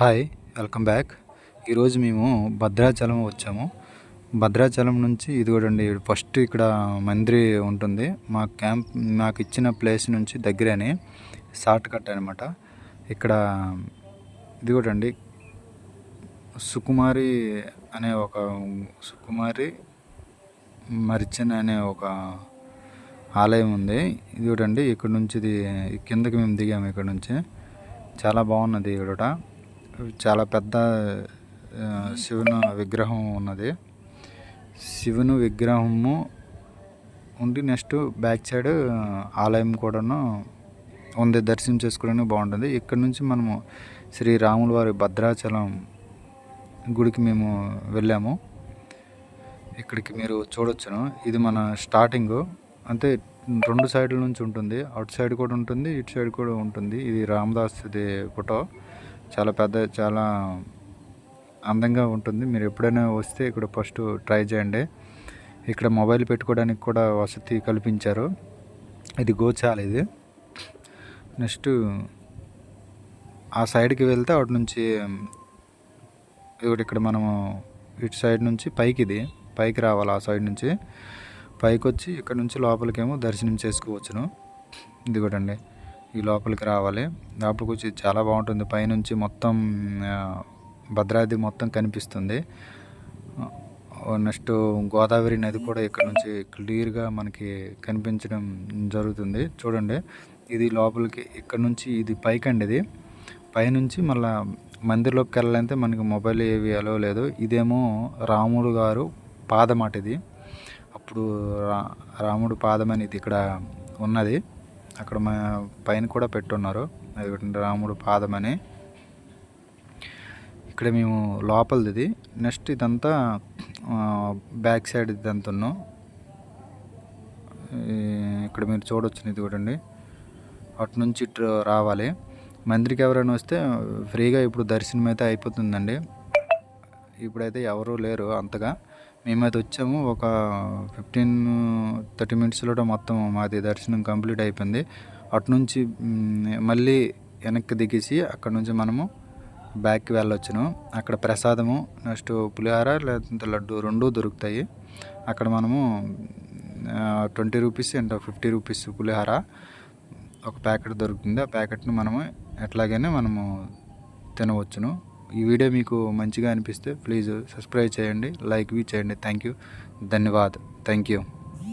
Hi welcome back ఈరోజు మేము భద్రాచలం వచ్చాము. భద్రాచలం నుంచి ఇది చూడండి ఫస్ట్ ఇక్కడ మందిరి ఉంటుంది. మా క్యాంప్ మాకు ఇచ్చిన ప్లేస్ నుంచి దగ్గరనే షార్ట్ కట్ అనమాట ఇక్కడ ఇది చూడండి సుకుమారి అనే ఒక సుకుమారి మరిచన్ అనే ఒక ఆలయం ఉంది. ఇది చూడండి ఇక్కడ నుంచి ఇది కిందకి మేము దిగాము ఇక్కడ నుంచి. చాలా బాగున్నది ఇక్కడ చాలా పెద్ద శివుని విగ్రహం ఉన్నది. శివుని విగ్రహము ఉండి నెక్స్ట్ బ్యాక్ సైడ్ ఆలయం కూడాను ఉంది. దర్శనం చేసుకోవడానికి బాగుంటుంది. ఇక్కడ నుంచి మనము శ్రీ రాముల వారి భద్రాచలం గుడికి మేము వెళ్ళాము. ఇక్కడికి మీరు చూడొచ్చును. ఇది మన స్టార్టింగ్. అంటే రెండు సైడ్ల నుంచి ఉంటుంది. అటు సైడ్ కూడా ఉంటుంది ఇటు సైడ్ కూడా ఉంటుంది. ఇది రామదాస్ది ఫోటో. చాలా పెద్ద చాలా అందంగా ఉంటుంది. మీరు ఎప్పుడైనా వస్తే ఇక్కడ ఫస్ట్ ట్రై చేయండి. ఇక్కడ మొబైల్ పెట్టుకోవడానికి కూడా వసతి కల్పించారు. ఇది గోచాల ఇది. నెక్స్ట్ ఆ సైడ్కి వెళ్తే అటు నుంచి ఇప్పుడు ఇక్కడ మనము ఇటు సైడ్ నుంచి పైకి ఇది పైకి రావాలి ఆ సైడ్ నుంచి. పైకి వచ్చి ఇక్కడ నుంచి లోపలికేమో దర్శనం చేసుకోవచ్చును. ఇది కూడా అండి. ఈ లోపలికి రావాలి. లోపలికి వచ్చి చాలా బాగుంటుంది. పైనుంచి మొత్తం భద్రాద్రి మొత్తం కనిపిస్తుంది. నెక్స్ట్ గోదావరి నది కూడా ఇక్కడ నుంచి క్లియర్గా మనకి కనిపించడం జరుగుతుంది. చూడండి ఇది లోపలికి ఇక్కడ నుంచి ఇది పైకండి ఇది. పైనుంచి మళ్ళా మందిర్లోకి వెళ్ళాలంటే మనకి మొబైల్ ఏవి అలో లేదు. ఇదేమో రాముడు గారు పాదమాట ఇది. అప్పుడు రా రాముడు పాదం అనేది ఇక్కడ ఉన్నది. అక్కడ మా పైన కూడా పెట్టున్నారు. అది రాముడు పాదం అని ఇక్కడ మేము లోపలిది నెక్స్ట్ ఇదంతా బ్యాక్ సైడ్ ఇదంతా ఉన్నాం. ఇక్కడ మీరు చూడొచ్చు ఇది చూడండి. అటు నుంచి ఇటు రావాలి. మందిరికి ఎవరైనా వస్తే ఫ్రీగా ఇప్పుడు దర్శనం అయితే అయిపోతుందండి. ఇప్పుడైతే ఎవరూ లేరు అంతగా. మేము అది వచ్చాము. ఒక ఫిఫ్టీన్ థర్టీ మినిట్స్లో మొత్తం మాది దర్శనం కంప్లీట్ అయిపోయింది. అటు నుంచి మళ్ళీ వెనక్కి దిగేసి అక్కడ నుంచి మనము బ్యాక్కి వెళ్ళొచ్చును. అక్కడ ప్రసాదము నెక్స్ట్ పులిహార లేదంటే లడ్డు రెండు దొరుకుతాయి. అక్కడ మనము twenty rupees and fifty rupees పులిహార ఒక ప్యాకెట్ దొరుకుతుంది. ఆ ప్యాకెట్ని మనము ఎట్లాగైనా మనము తినవచ్చును. ఈ వీడియో మీకు మంచిగా అనిపిస్తే ప్లీజ్ సబ్స్క్రైబ్ చేయండి లైక్ వి చేయండి. Thank you ధన్యవాద్. Thank you